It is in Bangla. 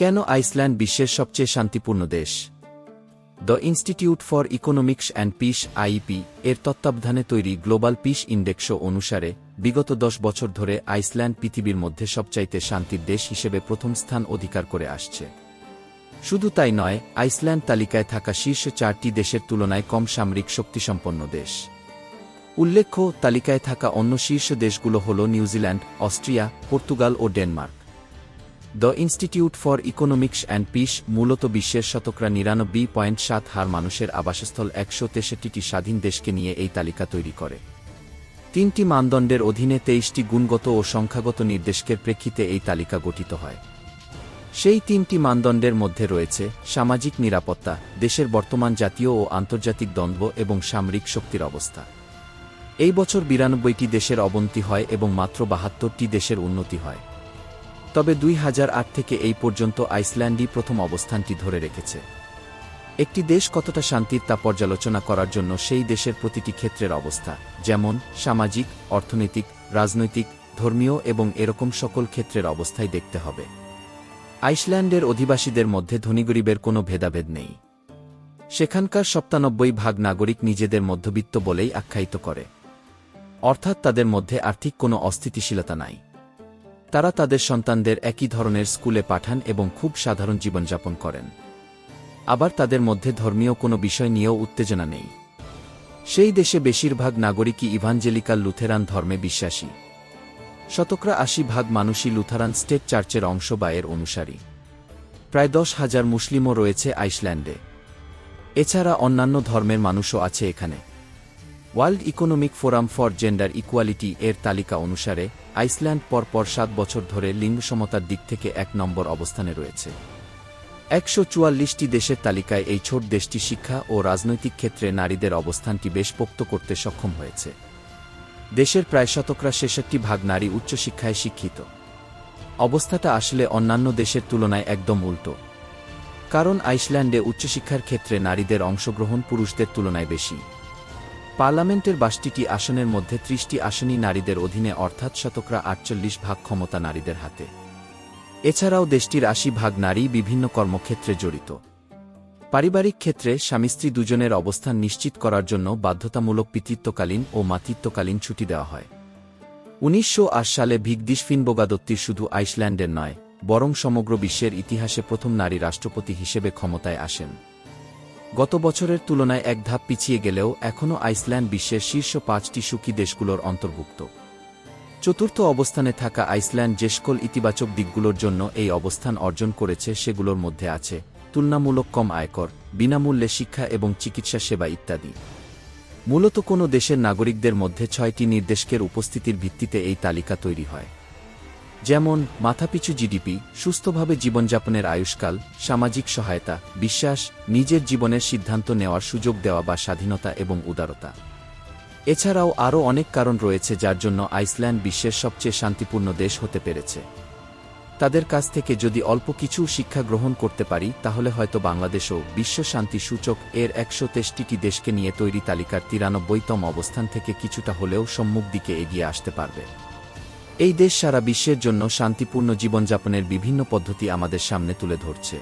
কেন আইসল্যান্ড বিশ্বের সবচেয়ে শান্তিপূর্ণ দেশ? The institute for economics and peace IP এর তত্ত্বাবধানে তৈরি গ্লোবাল পিস ইন্ডেক্স অনুসারে বিগত দশ বছর ধরে আইসল্যান্ড পৃথিবীর মধ্যে সবচাইতে শান্তির দেশ হিসেবে প্রথম স্থান অধিকার করে আসছে। শুধু তাই নয়, আইসল্যান্ড তালিকায় থাকা শীর্ষ চারটি দেশের তুলনায় কম সামরিক শক্তিসম্পন্ন দেশ। উল্লেখ্য, তালিকায় থাকা অন্য শীর্ষ দেশগুলো হল New Zealand, Austria, Portugal O Denmark. The institute for economics and peace মূলত বিশ্বের শতকরা নিরানব্বই পয়েন্ট সাত হার মানুষের আবাসস্থল একশো তেষট্টিটি স্বাধীন দেশকে নিয়ে এই তালিকা তৈরি করে। তিনটি মানদণ্ডের অধীনে তেইশটি গুণগত ও সংখ্যাগত নির্দেশকের প্রেক্ষিতে এই তালিকা গঠিত হয়। সেই তিনটি মানদণ্ডের মধ্যে রয়েছে সামাজিক নিরাপত্তা, দেশের বর্তমান জাতীয় ও আন্তর্জাতিক দ্বন্দ্ব এবং সামরিক শক্তির অবস্থা। এই বছর বিরানব্বইটি দেশের অবনতি হয় এবং মাত্র বাহাত্তরটি দেশের উন্নতি হয়। তবে দুই হাজার আট থেকে এই পর্যন্ত আইসল্যান্ডই প্রথম অবস্থানটি ধরে রেখেছে। একটি দেশ কতটা শান্তির তা পর্যালোচনা করার জন্য সেই দেশের প্রতিটি ক্ষেত্রের অবস্থা, যেমন সামাজিক, অর্থনৈতিক, রাজনৈতিক, ধর্মীয় এবং এরকম সকল ক্ষেত্রের অবস্থাই দেখতে হবে। আইসল্যান্ডের অধিবাসীদের মধ্যে ধনীগরিবের কোনো ভেদাভেদ নেই। সেখানকার সপ্তানব্বই ভাগ নাগরিক নিজেদের মধ্যবিত্ত বলেই আখ্যায়িত করে। অর্থাৎ তাদের মধ্যে আর্থিক কোনো অস্থিতিশীলতা নাই। তারা তাদের সন্তানদের একই ধরনের স্কুলে পাঠান এবং খুব সাধারণ জীবনযাপন করেন। আবার তাদের মধ্যে ধর্মীয় কোনো বিষয় নিয়েও উত্তেজনা নেই। সেই দেশে বেশিরভাগ নাগরিকই ইভাঞ্জেলিকাল লুথেরান ধর্মে বিশ্বাসী। শতকরা আশি ভাগ মানুষই লুথারান স্টেট চার্চের অংশ বা এর অনুসারী। প্রায় দশ হাজার মুসলিমও রয়েছে আইসল্যান্ডে। এছাড়া অন্যান্য ধর্মের মানুষও আছে এখানে। World economic forum for gender equality এর তালিকা অনুসারে, আইসল্যান্ড পরপর সাত বছর ধরে লিঙ্গ সমতার দিক থেকে এক নম্বর অবস্থানে রয়েছে। একশো চুয়াল্লিশটি দেশের তালিকায় এই ছোট দেশটি শিক্ষা ও রাজনৈতিক ক্ষেত্রে নারীদের অবস্থানটি বেশ পোক্ত করতে সক্ষম হয়েছে। দেশের প্রায় শতকরা ছেষট্টি ভাগ নারী উচ্চশিক্ষায় শিক্ষিত। অবস্থাটা আসলে অন্যান্য দেশের তুলনায় একদম উল্টো। কারণ আইসল্যান্ডে উচ্চশিক্ষার ক্ষেত্রে নারীদের অংশগ্রহণ পুরুষদের তুলনায় বেশি। পার্লামেন্টের বাষট্টিটি আসনের মধ্যে ত্রিশটি আসনই নারীদের অধীনে, অর্থাৎ শতকরা আটচল্লিশ ভাগ ক্ষমতা নারীদের হাতে। এছাড়াও দেশটির আশি ভাগ নারী বিভিন্ন কর্মক্ষেত্রে জড়িত। পারিবারিক ক্ষেত্রে স্বামী স্ত্রী দুজনের অবস্থান নিশ্চিত করার জন্য বাধ্যতামূলক পিতৃত্বকালীন ও মাতৃত্বকালীন ছুটি দেওয়া হয়। উনিশশো আট সালে ভিগদিশ ফিনবোগাদত্তির শুধু আইসল্যান্ডের নয়, বরং সমগ্র বিশ্বের ইতিহাসে প্রথম নারী রাষ্ট্রপতি হিসেবে ক্ষমতায় আসেন। গত বছরের তুলনায় এক ধাপ পিছিয়ে গেলেও এখনও আইসল্যান্ড বিশ্বের শীর্ষ পাঁচটি সুখী দেশগুলোর অন্তর্ভুক্ত। চতুর্থ অবস্থানে থাকা আইসল্যান্ড যে সকল ইতিবাচক দিকগুলোর জন্য এই অবস্থান অর্জন করেছে সেগুলোর মধ্যে আছে তুলনামূলক কম আয়কর, বিনামূল্যে শিক্ষা এবং চিকিৎসা সেবা ইত্যাদি। মূলত কোনো দেশের নাগরিকদের মধ্যে ছয়টি নির্দেশকের উপস্থিতির ভিত্তিতে এই তালিকা তৈরি হয়। যেমন, মাথাপিছু জিডিপি, সুস্থভাবে জীবনযাপনের আয়ুষ্কাল, সামাজিক সহায়তা, বিশ্বাস, নিজের জীবনের সিদ্ধান্ত নেওয়ার সুযোগ দেওয়া বা স্বাধীনতা এবং উদারতা। এছাড়াও আরও অনেক কারণ রয়েছে যার জন্য আইসল্যান্ড বিশ্বের সবচেয়ে শান্তিপূর্ণ দেশ হতে পেরেছে। তাদের কাছ থেকে যদি অল্প কিছু শিক্ষা গ্রহণ করতে পারি, তাহলে হয়তো বাংলাদেশও বিশ্ব শান্তি সূচক এর একশো তেষ্টিটি দেশকে নিয়ে তৈরি তালিকার তিরানব্বইতম অবস্থান থেকে কিছুটা হলেও সম্মুখ দিকে এগিয়ে আসতে পারবে। এই দেশ সারা বিশ্বের জন্য শান্তিপূর্ণ জীবনযাপনের বিভিন্ন পদ্ধতি আমাদের সামনে তুলে ধরছে।